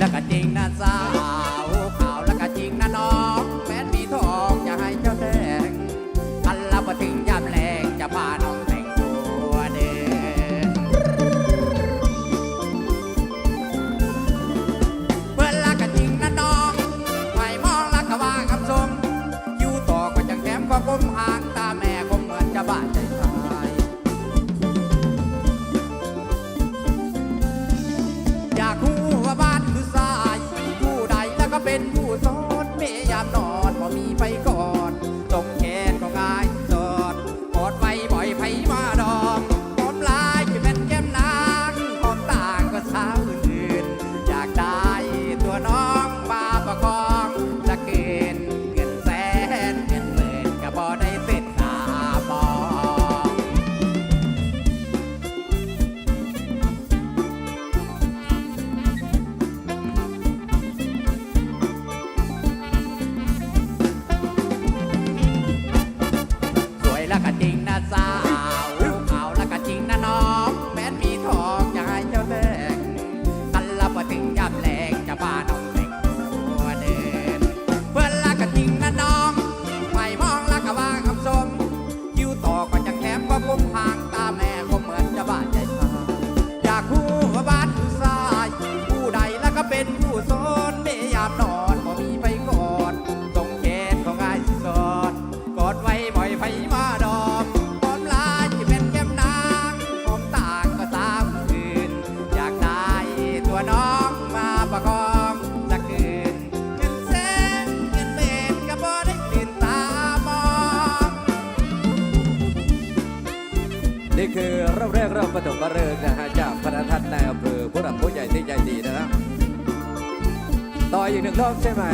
แล้วก็จริงนะสาวข่าวแล้วก็จริงนะน้องแม้มีทองจะให้เจ้าแดงมันรับถึงยามแรงจะพาน้องแต่งตัวเด้อเมื่อละก็จริงนะน้องไม่มองละก็ว่าคำชมอยู่ต่อก็จังแถมความกลมห่า เป็นผู้สอนเมยามนอนพอมีไฟก่อน sacadém. คือเริ่มแรกเริ่มประถมปรเริงนะฮะจากพระทัศน์นายอำเภอผู้หักผู้ใหญ่ที่ใจดีนะครับต่ออีกหนึ่งรอบใช่ไหม